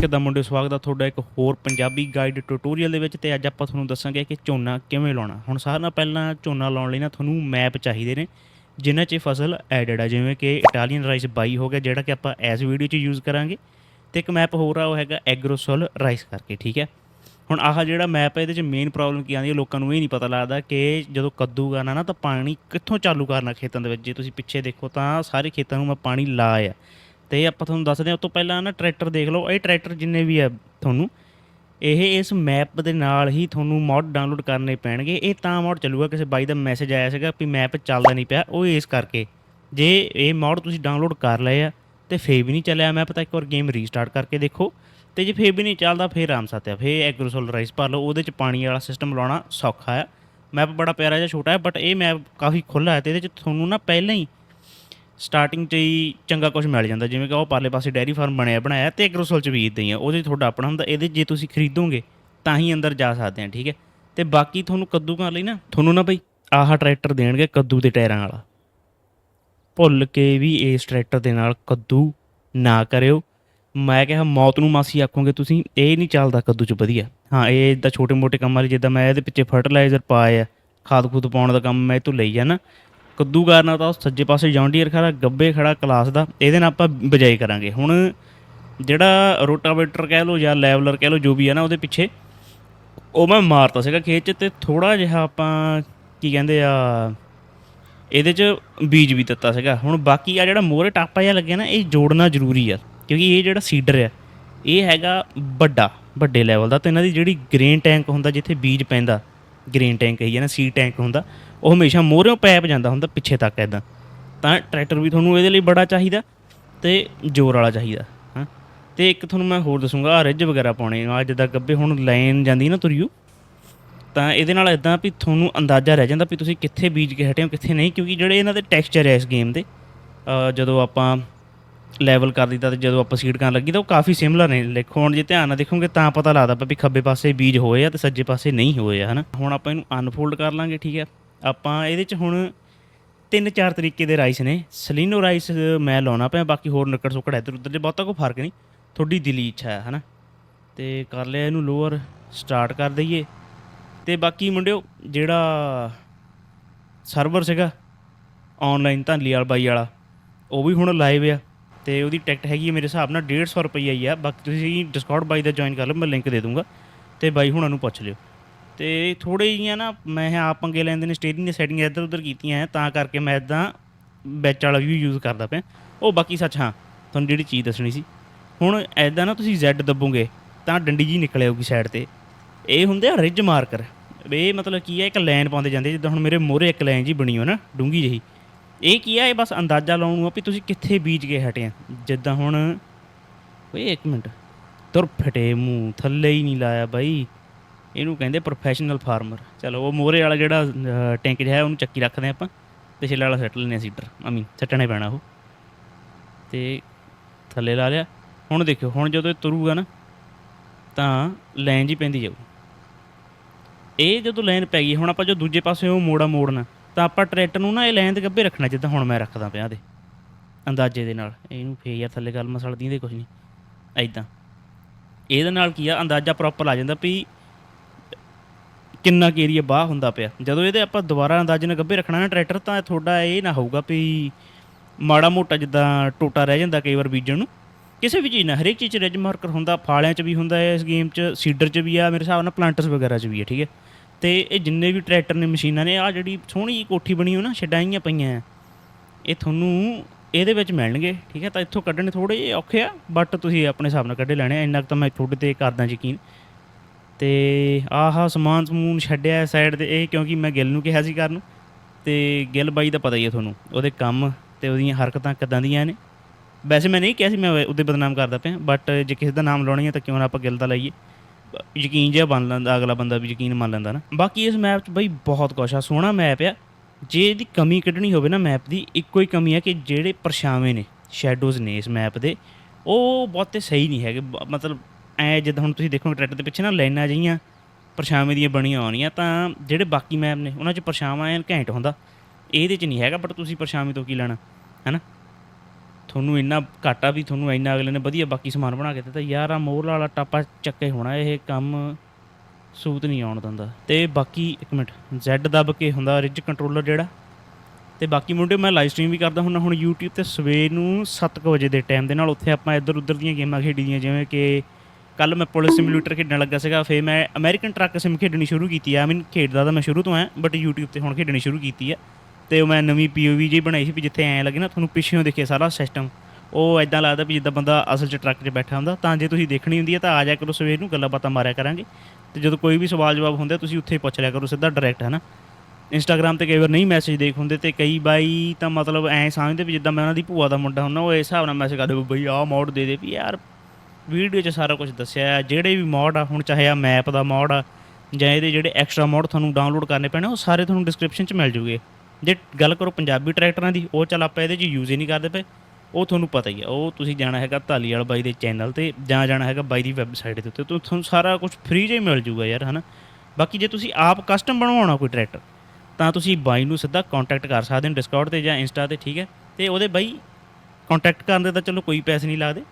ਕਿੱਦਾਂ ਮੁੰਡੇ ਸਵਾਗਤ ਆ ਤੁਹਾਡਾ ਇੱਕ ਹੋਰ ਪੰਜਾਬੀ ਗਾਈਡ ਟਿਊਟੋਰੀਅਲ ਦੇ ਵਿੱਚ ਤੇ ਅੱਜ ਆਪਾਂ ਤੁਹਾਨੂੰ ਦੱਸਾਂਗੇ ਕਿ ਝੋਨਾ ਕਿਵੇਂ ਲਾਉਣਾ। ਹੁਣ ਸਾਰਿਆਂ ਨਾਲ ਪਹਿਲਾਂ ਝੋਨਾ ਲਾਉਣ ਲਈ ਨਾ ਤੁਹਾਨੂੰ ਮੈਪ ਚਾਹੀਦੇ ਨੇ, ਜਿਨ੍ਹਾਂ 'ਚ ਫਸਲ ਐਡਡ ਆ, ਜਿਵੇਂ ਕਿ ਇਟਾਲੀਅਨ ਰਾਈਸ ਬਾਈ ਹੋ ਗਿਆ, ਜਿਹੜਾ ਕਿ ਆਪਾਂ ਇਸ ਵੀਡੀਓ 'ਚ ਯੂਜ਼ ਕਰਾਂਗੇ ਤੇ ਇੱਕ ਮੈਪ ਹੋਰ ਆ, ਉਹ ਹੈਗਾ ਐਗਰੋਸੋਲ ਰਾਈਸ ਕਰਕੇ, ਠੀਕ ਹੈ? ਹੁਣ ਆਹ ਜਿਹੜਾ ਮੈਪ ਹੈ ਇਹਦੇ 'ਚ ਮੇਨ ਪ੍ਰੋਬਲਮ ਕੀ ਆਉਂਦੀ ਹੈ ਲੋਕਾਂ ਨੂੰ ਇਹ ਨਹੀਂ ਪਤਾ ਲੱਗਦਾ ਕਿ ਜਦੋਂ ਕੱਦੂ ਕਰਨਾ ਨਾ, ਤਾਂ ਪਾਣੀ ਕਿੱਥੋਂ ਚਾਲੂ ਕਰਨਾ ਖੇਤਾਂ ਦੇ ਵਿੱਚ। ਜੇ ਤੁਸੀਂ ਪਿੱਛੇ ਦੇਖੋ, ਤਾਂ ਸਾਰੇ ਖੇਤਾਂ ਨੂੰ ਮੈਂ ਪਾਣੀ ਲਾਇਆ। ਤੇ ਆਪਾਂ ਤੁਹਾਨੂੰ ਦੱਸਦੇ ਹਾਂ ਉਸ ਤੋਂ ਪਹਿਲਾਂ ਨਾ ਟਰੈਕਟਰ ਦੇਖ ਲਓ, ਇਹ ਟਰੈਕਟਰ ਜਿੰਨੇ ਵੀ ਆ ਤੁਹਾਨੂੰ, ਇਹ ਇਸ ਮੈਪ ਦੇ ਨਾਲ ਹੀ ਤੁਹਾਨੂੰ ਮੋਡ ਡਾਊਨਲੋਡ ਕਰਨੇ ਪੈਣਗੇ। ਇਹ ਤਾਂ ਮੋਡ ਚੱਲੂਗਾ, ਕਿਸੇ ਬਾਈ ਦਾ ਮੈਸੇਜ ਆਇਆ ਸੀਗਾ ਵੀ ਮੈਪ ਚੱਲਦਾ ਨਹੀਂ ਪਿਆ, ਉਹ ਇਸ ਕਰਕੇ। ਜੇ ਇਹ ਮੋਡ ਤੁਸੀਂ ਡਾਊਨਲੋਡ ਕਰ ਲਏ ਆ, ਤੇ ਫੇਰ ਵੀ ਨਹੀਂ ਚੱਲਿਆ ਮੈਪ ਤਾਂ ਇੱਕ ਵਾਰ ਗੇਮ ਰੀਸਟਾਰਟ ਕਰਕੇ ਦੇਖੋ। ਤੇ ਜੇ ਫੇਰ ਵੀ ਨਹੀਂ ਚੱਲਦਾ, ਫੇਰ ਆਰਾਮ ਸਾਥ ਆ ਫੇਰ ਐਗਰੋਸੋਲ ਰਾਈਸ ਭਰ ਲਓ, ਉਹਦੇ ਚ ਪਾਣੀ ਵਾਲਾ ਸਿਸਟਮ ਲਾਉਣਾ ਸੌਖਾ ਆ। ਮੈਪ ਬੜਾ ਪਿਆਰਾ ਜਿਹਾ ਛੋਟਾ ਹੈ ਬਟ ਇਹ ਮੈਪ ਕਾਫੀ ਖੁੱਲ੍ਹਾ ਹੈ, ਤੇ ਇਹਦੇ ਚ ਤੁਹਾਨੂੰ ਨਾ ਪਹਿਲਾਂ ਹੀ ਸਟਾਰਟਿੰਗ 'ਚ ਹੀ ਚੰਗਾ ਕੁਝ ਮਿਲ ਜਾਂਦਾ। ਜਿਵੇਂ ਕਿ ਉਹ ਪਾਰਲੇ ਪਾਸੇ ਡੈਰੀ ਫਾਰਮ ਬਣਿਆ, ਬਣਾਇਆ ਤੇ ਐਗਰੋਸੋਲ 'ਚ ਵੀ ਇਦਾਂ ਹੀ ਆ। ਉਹਦੇ 'ਚ ਤੁਹਾਡਾ ਆਪਣਾ ਹੁੰਦਾ, ਇਹਦੇ 'ਚ ਜੇ ਤੁਸੀਂ ਖਰੀਦੋਗੇ, ਤਾਂ ਹੀ ਅੰਦਰ ਜਾ ਸਕਦੇ ਆ, ਠੀਕ ਹੈ? ਤੇ ਬਾਕੀ ਤੁਹਾਨੂੰ ਕੱਦੂ ਕਰਨ ਲਈ ਨਾ, ਤੁਹਾਨੂੰ ਨਾ ਬਈ ਆਹ ਟਰੈਕਟਰ ਦੇਣਗੇ ਕੱਦੂ ਦੇ ਟਾਇਰਾਂ ਵਾਲਾ। ਭੁੱਲ ਕੇ ਵੀ ਇਸ ਟਰੈਕਟਰ ਦੇ ਨਾਲ ਕੱਦੂ ਨਾ ਕਰਿਓ। ਮੈਂ ਕਿਹਾ ਮੌਤ ਨੂੰ ਮਾਸੀ ਆਖੋਗੇ ਤੁਸੀਂ, ਇਹ ਨਹੀਂ ਚੱਲਦਾ ਕੱਦੂ 'ਚ ਵਧੀਆ। ਹਾਂ, ਇਹ ਇਦਾਂ ਛੋਟੇ-ਮੋਟੇ ਕੰਮਾਂ ਲਈ ਜਿੱਦਾਂ ਮੈਂ ਇਹਦੇ ਪਿੱਛੇ ਫਰਟੀਲਾਈਜ਼ਰ ਪਾਏ ਖਾਦ ਖੂਦ ਪਾਉਣ ਦਾ ਕੰਮ ਮੈਂ ਇਹ ਤੋਂ ਲਈ ਜਾਣਾ ਕੱਦੂ ਕਰਨਾ ਤਾਂ ਉਹ ਸੱਜੇ ਪਾਸੇ ਜੌਂਡੀਅਰ ਖੜਾ, ਗੱਬੇ ਖੜਾ ਕਲਾਸ ਦਾ, ਇਹਦੇ ਨਾਲ ਆਪਾਂ ਬਜਾਈ ਕਰਾਂਗੇ। ਹੁਣ ਜਿਹੜਾ ਰੋਟਾਵੇਟਰ ਕਹਿ ਲਓ ਜਾਂ ਲੈਵਲਰ ਕਹਿ ਲਓ ਜੋ ਵੀ ਹੈ ਨਾ ਉਹਦੇ ਪਿੱਛੇ, ਉਹ ਮੈਂ ਮਾਰਤਾ ਸੀਗਾ ਖੇਤ 'ਚ ਤੇ ਥੋੜਾ ਜਿਹਾ ਆਪਾਂ ਕੀ ਕਹਿੰਦੇ ਆ, ਇਹਦੇ 'ਚ ਬੀਜ ਵੀ ਦਿੱਤਾ ਸੀਗਾ। ਹੁਣ ਬਾਕੀ ਆ ਜਿਹੜਾ ਮੋਹਰੇ ਟਾਪਾ ਜਿਹਾ ਲੱਗਿਆ ਨਾ, ਇਹ ਜੋੜਨਾ ਜ਼ਰੂਰੀ ਆ, ਕਿਉਂਕਿ ਇਹ ਜਿਹੜਾ ਸੀਡਰ ਆ, ਇਹ ਹੈਗਾ ਵੱਡਾ, ਵੱਡੇ ਲੈਵਲ ਦਾ ਤੇ ਇਹਨਾਂ ਦੀ ਜਿਹੜੀ ਗ੍ਰੇਨ ਟੈਂਕ ਹੁੰਦਾ, ਜਿੱਥੇ ਬੀਜ ਪੈਂਦਾ, ਗ੍ਰੇਨ ਟੈਂਕ ਹੈ ਨਾ ਸੀ ਟੈਂਕ ਹੁੰਦਾ ਉਹ ਹਮੇਸ਼ਾ ਮੋਹਰਿਓਂ ਪੈਪ ਜਾਂਦਾ ਹੁੰਦਾ ਪਿੱਛੇ ਤੱਕ ਇਦਾਂ ਤਾਂ ਟਰੈਕਟਰ ਵੀ ਤੁਹਾਨੂੰ ਇਹਦੇ ਲਈ ਬੜਾ ਚਾਹੀਦਾ ਤੇ ਜ਼ੋਰ ਵਾਲਾ ਚਾਹੀਦਾ, ਹਾਂ। ਤੇ ਇੱਕ ਤੁਹਾਨੂੰ ਮੈਂ ਹੋਰ ਦੱਸੂਗਾ ਆ ਰਿੱਜ ਵਗੈਰਾ ਪਾਉਣੇ ਆ ਜਿੱਦਾਂ ਗੱਬੇ ਹੁਣ ਲਾਈਨ ਜਾਂਦੀ ਨਾ ਤੁਰਿਓ। ਤਾਂ ਇਹਦੇ ਨਾਲ ਇਦਾਂ ਵੀ ਤੁਹਾਨੂੰ ਅੰਦਾਜ਼ਾ ਰਹਿ ਜਾਂਦਾ ਵੀ ਤੁਸੀਂ ਕਿੱਥੇ ਬੀਜ ਕੇ ਹਟੇ ਹੋ, ਕਿੱਥੇ ਨਹੀਂ, ਕਿਉਂਕਿ ਜਿਹੜੇ ਇਹਨਾਂ ਦੇ ਟੈਕਸਚਰ ਹੈ ਇਸ ਗੇਮ ਦੇ ਜਦੋਂ ਆਪਾਂ ਲੈਵਲ ਕਰ ਦਿੱਤਾ ਤੇ ਜਦੋਂ ਆਪਾਂ ਸੀਡ ਕਰਨ ਲੱਗੀ ਤਾਂ ਉਹ ਕਾਫੀ ਸਿਮਿਲਰ ਨੇ। ਦੇਖੋ, ਹੁਣ ਜੇ ਧਿਆਨ ਨਾਲ ਦੇਖੋਗੇ ਤਾਂ ਪਤਾ ਲੱਗਦਾ ਵੀ ਖੱਬੇ ਪਾਸੇ ਬੀਜ ਹੋਏ ਆ ਤੇ ਸੱਜੇ ਪਾਸੇ ਨਹੀਂ ਹੋਏ ਆ, ਹਨਾ। ਹੁਣ ਆਪਾਂ ਇਹਨੂੰ ਅਨਫੋਲਡ ਕਰ ਲਾਂਗੇ, ਠੀਕ ਹੈ ਆਪਾਂ ਇਹਦੇ ਚ ਹੁਣ ਤਿੰਨ ਚਾਰ ਤਰੀਕੇ ਦੇ ਰਾਈਸ ਨੇ। ਸਲੀਨੋ ਰਾਈਸ ਮੈਂ ਲਾਉਣਾ ਪਿਆ, ਬਾਕੀ ਹੋਰ ਨੱਕੜ ਸੁੱਕੜ ਇੱਧਰ ਉੱਧਰ ਦੇ ਬਹੁਤਾ ਕੋਈ ਫ਼ਰਕ ਨਹੀਂ। ਤੁਹਾਡੀ ਦਿਲੀ ਇੱਛਾ ਹੈ, ਹਨਾ? ਤੇ ਕਰ ਲਿਆ ਇਹਨੂੰ ਲੋਅਰ, ਸਟਾਰਟ ਕਰ ਦਈਏ। ਤੇ ਬਾਕੀ ਮੁੰਡਿਓ, ਜਿਹੜਾ ਸਰਵਰ ਸੀਗਾ, ਆਨਲਾਈਨ ਧਾਲੀ ਵਾਲ ਬਾਈ ਵਾਲਾ, ਉਹ ਵੀ ਹੁਣ ਲਾਈਵ ਆ। ਤੇ ਉਹਦੀ ਟਿਕਟ ਹੈਗੀ ਹੈ ਮੇਰੇ ਹਿਸਾਬ ਨਾਲ 150 ਰੁਪਈਆ ਹੀ ਆ। ਬਾਕੀ ਤੁਸੀਂ ਡਿਸਕਾਊਂਟ ਬਾਈ ਦਾ ਜੁਆਇਨ ਕਰ ਲਓ, ਮੈਂ ਲਿੰਕ ਦੇ ਦੂੰਗਾ। ਤੇ ਬਾਈ ਹੁਣਾਂ ਨੂੰ ਪੁੱਛ ਲਿਓ। ਤੇ ਥੋੜੇ ਜਿਹੀਆਂ ਨਾ ਮੈਂ ਆਪ ਪੰਗੇ ਲੈਂਦੇ ਨੇ ਸਟੇਰਿੰਗ ਦੀਆਂ ਸੈਟਿੰਗ ਇੱਧਰ ਉੱਧਰ ਕੀਤੀਆਂ ਹੈ, ਤਾਂ ਕਰਕੇ ਮੈਂ ਇਦਾਂ ਬੈਚ ਵਾਲਾ ਵੀ ਯੂਜ਼ ਕਰਦਾ ਪਿਆ। ਉਹ ਬਾਕੀ ਸੱਚ ਹਾਂ, ਤੁਹਾਨੂੰ ਜਿਹੜੀ ਚੀਜ਼ ਦੱਸਣੀ ਸੀ। ਹੁਣ ਐਦਾਂ ਨਾ ਤੁਸੀਂ Z ਦੱਬੋਗੇ, ਤਾਂ ਡੰਡੀ ਜੀ ਨਿਕਲ ਆਊਗੀ ਸਾਈਡ ਤੇ। ਇਹ ਹੁੰਦੇ ਆ ਰਿਜ ਮਾਰਕਰ ਇਹ ਮਤਲਬ ਕੀ ਹੈ ਇੱਕ ਲਾਈਨ ਪਾਉਂਦੇ ਜਾਂਦੇ ਜਿੱਦਾਂ ਹੁਣ ਮੇਰੇ ਮੋਹਰੇ ਇੱਕ ਲਾਈਨ ਜੀ ਬਣੀ ਹੋ ਨਾ ਡੂੰਗੀ ਜਿਹੀ। ਇਹ ਕੀ ਹੈ ਇਹ ਬਸ ਅੰਦਾਜ਼ਾ ਲਾਉਣ ਨੂੰ ਆ ਵੀ ਤੁਸੀਂ ਕਿੱਥੇ ਬੀਜ ਕੇ ਹਟੇ ਆ। ਜਿੱਦਾਂ ਹੁਣ, ਓਏ ਇੱਕ ਮਿੰਟ, ਤੁਰ ਫਟੇ ਮੂੰਹ, ਥੱਲੇ ਹੀ ਨਹੀਂ ਲਾਇਆ ਬਾਈ। ਇਹਨੂੰ ਕਹਿੰਦੇ ਪ੍ਰੋਫੈਸ਼ਨਲ ਫਾਰਮਰ ਚਲੋ, ਉਹ ਮੋਹਰੇ ਵਾਲਾ ਜਿਹੜਾ ਟੈਂਕ ਜਿਹਾ ਉਹਨੂੰ ਚੱਕੀ ਰੱਖਦੇ ਆਪਾਂ। ਤੇ ਛਿੱਲੇ ਵਾਲਾ ਸੱਟ ਲੈਣੇ ਸੀਡਰ। ਆਮੀ ਸੱਟਣੇ ਪੈਣਾ ਉਹ। ਤੇ ਥੱਲੇ ਲਾ ਲਿਆ। ਹੁਣ ਦੇਖਿਓ, ਹੁਣ ਜਦੋਂ ਇਹ ਤੁਰੂਗਾ ਨਾ, ਤਾਂ ਲਾਈਨ ਜੀ ਪੈਂਦੀ ਜਾਊ ਇਹ ਜਦੋਂ ਲਾਈਨ ਪੈ ਗਈ, ਹੁਣ ਆਪਾਂ ਜੋ ਦੂਜੇ ਪਾਸੇ ਉਹ ਮੋੜਾ ਮੋੜਨਾ, ਤਾਂ ਆਪਾਂ ਟਰੈਕਟਰ ਨੂੰ ਨਾ ਇਹ ਲਾਈਨ ਦੇ ਗੱਭੇ ਰੱਖਣਾ, ਜਿੱਦਾਂ ਹੁਣ ਮੈਂ ਰੱਖਦਾ ਪਿਆ ਦੇ ਅੰਦਾਜ਼ੇ ਦੇ ਨਾਲ। ਇਹਨੂੰ ਫੇਰ ਯਾਰ ਥੱਲੇ ਗੱਲ ਮਸਲਦੀ ਇਹਦੇ ਕੁਝ ਨਹੀਂ। ਐਦਾਂ ਇਹਦੇ ਨਾਲ ਕੀ ਆ, ਅੰਦਾਜ਼ਾ ਪ੍ਰੋਪਰ ਆ ਜਾਂਦਾ ਵੀ ਕਿੰਨਾ ਕੁ ਏਰੀਆ ਬਾਹ ਹੁੰਦਾ ਪਿਆ। ਜਦੋਂ ਇਹਦੇ ਆਪਾਂ ਦੁਬਾਰਾ ਅੰਦਾਜ਼ੇ ਨਾਲ ਗੱਭੇ ਰੱਖਣਾ ਨਾ ਟਰੈਕਟਰ, ਤਾਂ ਤੁਹਾਡਾ ਇਹ ਨਾ ਹੋਊਗਾ ਵੀ ਮਾੜਾ ਮੋਟਾ ਜਿੱਦਾਂ ਟੋਟਾ ਰਹਿ ਜਾਂਦਾ ਕਈ ਵਾਰ ਬੀਜਣ ਨੂੰ। ਕਿਸੇ ਵੀ ਚੀਜ਼ ਨਾਲ, ਹਰੇਕ ਚੀਜ਼ 'ਚ ਰਿਜ ਮਾਰਕਰ ਹੁੰਦਾ, ਫਾਲਿਆਂ 'ਚ ਵੀ ਹੁੰਦਾ ਹੈ ਇਸ ਗੇਮ 'ਚ ਸੀਡਰ 'ਚ ਵੀ ਆ, ਮੇਰੇ ਹਿਸਾਬ ਨਾਲ ਪਲਾਂਟਰਸ ਵਗੈਰਾ 'ਚ ਵੀ ਹੈ ਠੀਕ ਹੈ। ਤੇ ਇਹ ਜਿੰਨੇ ਵੀ ਟਰੈਕਟਰ ਨੇ, ਮਸ਼ੀਨਾਂ ਨੇ ਆ ਜਿਹੜੀ ਸੋਹਣੀ ਜਿਹੀ ਕੋਠੀ ਬਣੀ ਹੋ ਨਾ, ਛਡਾਈਆਂ ਪਈਆਂ ਆ, ਇਹ ਤੁਹਾਨੂੰ ਇਹਦੇ ਵਿੱਚ ਮਿਲਣਗੇ, ਠੀਕ ਹੈ। ਤਾਂ ਇੱਥੋਂ ਕੱਢਣੇ ਥੋੜੇ ਜਿਹੇ ਔਖੇ ਆ ਬਟ ਤੁਸੀਂ ਆਪਣੇ ਹਿਸਾਬ ਨਾਲ ਕੱਢੇ ਲੈਣੇ ਆ। ਇੰਨਾ ਕੁ ਤਾਂ ਮੈਂ ਤੁਹਾਡੇ ਤੇ ਕਰਦਾ ਯਕੀਨ। ਤੇ ਆਹ ਸਮਾਨ ਸਮੂਨ ਛੱਡਿਆ ਸਾਈਡ ਤੇ ਇਹ ਕਿਉਂਕਿ ਮੈਂ ਗਿੱਲ ਨੂੰ ਕਿਹਾ ਸੀ ਕਰਨ ਨੂੰ। ਤੇ ਗਿੱਲ ਬਾਈ ਦਾ ਪਤਾ ਹੀ ਹੈ ਤੁਹਾਨੂੰ, ਉਹਦੇ ਕੰਮ ਤੇ ਉਹਦੀਆਂ ਹਰਕਤਾਂ ਕਿਦਾਂ ਦੀਆਂ ਨੇ। ਵੈਸੇ ਮੈਂ ਨਹੀਂ ਕਿਹਾ ਸੀ ਮੈਂ ਉਹਦੇ ਬਦਨਾਮ ਕਰਦਾ ਪਿਆ ਬਟ ਜੇ ਕਿਸੇ ਦਾ ਨਾਮ ਲਾਉਣੀ ਹੀ ਹੈ ਤਾਂ ਕਿਉਂ ਨਾ ਆਪਾਂ ਗਿੱਲ ਦਾ ਲਈਏ। ਯਕੀਨ ਜਿਹਾ ਬਣ ਲੈਂਦਾ, ਅਗਲਾ ਬੰਦਾ ਵੀ ਯਕੀਨ ਮੰਨ ਲੈਂਦਾ ਨਾ। ਬਾਕੀ ਇਸ ਮੈਪ 'ਚ ਬਈ ਬਹੁਤ ਕੁਛ ਆ, ਸੋਹਣਾ ਮੈਪ ਆ। ਜੇ ਇਹਦੀ ਕਮੀ ਕੱਢਣੀ ਹੋਵੇ ਨਾ ਮੈਪ ਦੀ, ਇੱਕੋ ਹੀ ਕਮੀ ਹੈ ਕਿ ਜਿਹੜੇ ਪਰਛਾਵੇਂ ਨੇ ਸ਼ੈਡੋਜ਼ ਨੇ ਇਸ ਮੈਪ ਦੇ, ਉਹ ਬਹੁਤੇ ਸਹੀ ਨਹੀਂ ਹੈਗੇ, ਬ- ਮਤਲਬ ਐ ਜਿੱਦਾਂ ਹੁਣ ਤੁਸੀਂ ਦੇਖੋਗੇ ਟਰੈਕਟਰ ਦੇ ਪਿੱਛੇ ਨਾ ਲਾਈਨਾਂ ਜਿਹੀਆਂ ਪਰਛਾਵੇਂ ਦੀਆਂ ਬਣੀਆਂ ਆਉਣੀਆਂ ਤਾਂ ਜਿਹੜੇ ਬਾਕੀ ਮੈਪ ਨੇ, ਉਹਨਾਂ 'ਚ ਪਰਛਾਵਾਂ ਐਨ ਘੈਂਟ ਹੁੰਦਾ। ਇਹਦੇ 'ਚ ਨਹੀਂ ਹੈਗਾ ਬਟ ਤੁਸੀਂ ਪਰਛਾਵੇਂ ਤੋਂ ਕੀ ਲੈਣਾ, ਹੈਨਾ? ਤੁਹਾਨੂੰ ਇੰਨਾ ਘਾਟਾ ਵੀ ਤੁਹਾਨੂੰ ਇੰਨਾ ਅਗਲੇ ਨੇ ਵਧੀਆ ਬਾਕੀ ਸਮਾਨ ਬਣਾ ਕੇ ਦਿੱਤਾ। ਯਾਰ ਆ ਮੋਹਰ ਵਾਲਾ ਟਾਪਾ ਚੱਕੇ ਹੋਣਾ, ਇਹ ਕੰਮ ਸੂਤ ਨਹੀਂ ਆਉਣ ਦਿੰਦਾ। ਤੇ ਬਾਕੀ ਇੱਕ ਮਿੰਟ, Z ਦੱਬ ਕੇ ਹੁੰਦਾ ਰਿਜ ਕੰਟਰੋਲਰ ਜਿਹੜਾ। ਤੇ ਬਾਕੀ ਮੁੰਡੇ ਮੈਂ ਲਾਈਵ ਸਟ੍ਰੀਮ ਵੀ ਕਰਦਾ ਹੁੰਦਾ, ਹੁਣ YouTube ਤੇ ਸਵੇਰ ਨੂੰ 7:00 ਵਜੇ ਦੇ ਟਾਈਮ ਦੇ ਨਾਲ ਉੱਥੇ ਆਪਾਂ ਇੱਧਰ ਉੱਧਰ ਦੀਆਂ ਗੇਮਾਂ ਖੇਡੀਆਂ ਜਿਵੇਂ ਕਿ ਕੱਲ ਮੈਂ ਪੁਲਿਸ ਸਿਮੂਲੇਟਰ ਖੇਡਣ ਲੱਗਾ ਸੀਗਾ, ਫਿਰ ਮੈਂ ਅਮਰੀਕਨ ਟਰੱਕ ਸਿਮ ਖੇਡਣੀ ਸ਼ੁਰੂ ਕੀਤੀ ਆ। ਮੀਨ ਖੇਡਦਾ ਤਾਂ ਮੈਂ ਸ਼ੁਰੂ ਤੋਂ ਆ ਬਟ YouTube ਤੇ ਹੁਣ ਖੇਡਣੀ ਸ਼ੁਰੂ ਕੀਤੀ ਆ। ਤੇ ਉਹ ਮੈਂ ਨਵੀਂ POV ਜੀ ਬਣਾਈ ਸੀ ਵੀ ਜਿੱਥੇ ਐਂ ਲੱਗੇ ਨਾ, ਤੁਹਾਨੂੰ ਪਿੱਛੇੋਂ ਦਿਖੇ ਸਾਰਾ ਸਿਸਟਮ ਉਹ ਐਦਾਂ ਲੱਗਦਾ ਵੀ ਜਿੱਦਾਂ ਬੰਦਾ ਅਸਲ 'ਚ ਟਰੱਕ 'ਚ ਬੈਠਾ ਹੁੰਦਾ, ਤਾਂ ਜੇ ਤੁਸੀਂ ਦੇਖਣੀ ਹੁੰਦੀ ਹੈ ਤਾਂ ਆ ਜਾ ਕਰੋ, ਸਵੇਰ ਨੂੰ ਗੱਲਾਂ ਬਾਤਾਂ ਮਾਰਿਆ ਕਰਾਂਗੇ। ਤੇ ਜਦੋਂ ਕੋਈ ਵੀ ਸਵਾਲ ਜਵਾਬ ਹੁੰਦਾ, ਤੁਸੀਂ ਉੱਥੇ ਪੁੱਛ ਲਿਆ ਕਰੋ ਸਿੱਧਾ ਡਾਇਰੈਕਟ ਹੈ ਨਾ ਇੰਸਟਾਗ੍ਰam ਤੇ ਕਈ ਵਾਰ ਨਹੀਂ ਮੈਸੇਜ ਦੇਖ ਹੁੰਦੇ ਤੇ ਕਈ ਬਾਈ ਤਾਂ ਮਤਲਬ ਐਂ ਸਮਝਦੇ ਵੀ ਜਿੱਦਾਂ ਮੈਂ ਉਹਨਾਂ ਦੀ ਭੂਆ ਦਾ ਮੁੰਡਾ ਹੁੰਦਾ, ਉਹ ਇਸ ਹਿਸਾਬ ਨਾਲ ਮੈਸੇਜ ਕਰਦੇ ਵੀ ਬਈ ਆਹ ਮੋਡ ਦੇ ਦੇ ਵੀ ਯਾਰ ਵੀਡੀਓ 'ਚ ਸਾਰਾ ਕੁਝ ਦੱਸਿਆ ਹੈ। ਜਿਹੜੇ ਵੀ ਮੋਡ ਆ, ਹੁਣ ਚਾਹੇ ਆ ਮੈਪ ਦਾ ਮੋਡ ਆ, ਜਾਂ ਇਹਦੇ ਜਿਹੜੇ ਐਕਸਟਰਾ ਮੋਡ ਤੁਹਾਨੂੰ ਡਾਊਨਲੋਡ ਕਰਨੇ ਪੈਣੇ, ਉਹ ਸਾਰੇ ਤੁਹਾਨੂੰ ਡਿਸਕ੍ਰਿਪਸ਼ਨ 'ਚ ਮਿਲ ਜੂਗੇ। ਜੇ ਗੱਲ ਕਰੋ ਪੰਜਾਬੀ ਟਰੈਕਟਰਾਂ ਦੀ, ਉਹ ਚੱਲ ਆਪਾਂ ਇਹਦੇ 'ਚ ਯੂਜ਼ ਹੀ ਨਹੀਂ ਕਰਦੇ ਪਏ। ਉਹ ਤੁਹਾਨੂੰ ਪਤਾ ਹੀ ਆ, ਉਹ ਤੁਸੀਂ ਜਾਣਾ ਹੈਗਾ ਧਾਲੀਵਾਲ ਬਾਈ ਦੇ ਚੈਨਲ ਤੇ, ਜਾਂ ਜਾਣਾ ਹੈਗਾ ਬਾਈ ਦੀ ਵੈਬਸਾਈਟ ਦੇ ਉੱਤੇ ਤੁਹਾਨੂੰ ਸਾਰਾ ਕੁਝ ਫ੍ਰੀ 'ਚ ਹੀ ਮਿਲ ਜੂਗਾ ਯਾਰ, ਹਨਾ? ਬਾਕੀ ਜੇ ਤੁਸੀਂ ਆਪ ਕਸਟਮ ਬਣਵਾਉਣਾ ਕੋਈ ਟਰੈਕਟਰ ਤਾਂ ਤੁਸੀਂ ਬਾਈ ਨੂੰ ਸਿੱਧਾ ਕੰਟੈਕਟ ਕਰ ਸਕਦੇ ਹੋ ਡਿਸਕਾਊਂਟ ਤੇ ਜਾਂ ਇੰਸਟਾ ਤੇ, ਠੀਕ ਹੈ? ਤੇ ਉਹਦੇ ਬਾਈ ਕੰਟੈਕਟ ਕਰਨ ਦੇ ਤਾਂ ਚਲੋ ਕੋਈ ਪੈਸੇ ਨਹੀਂ ਲੱਗਦੇ।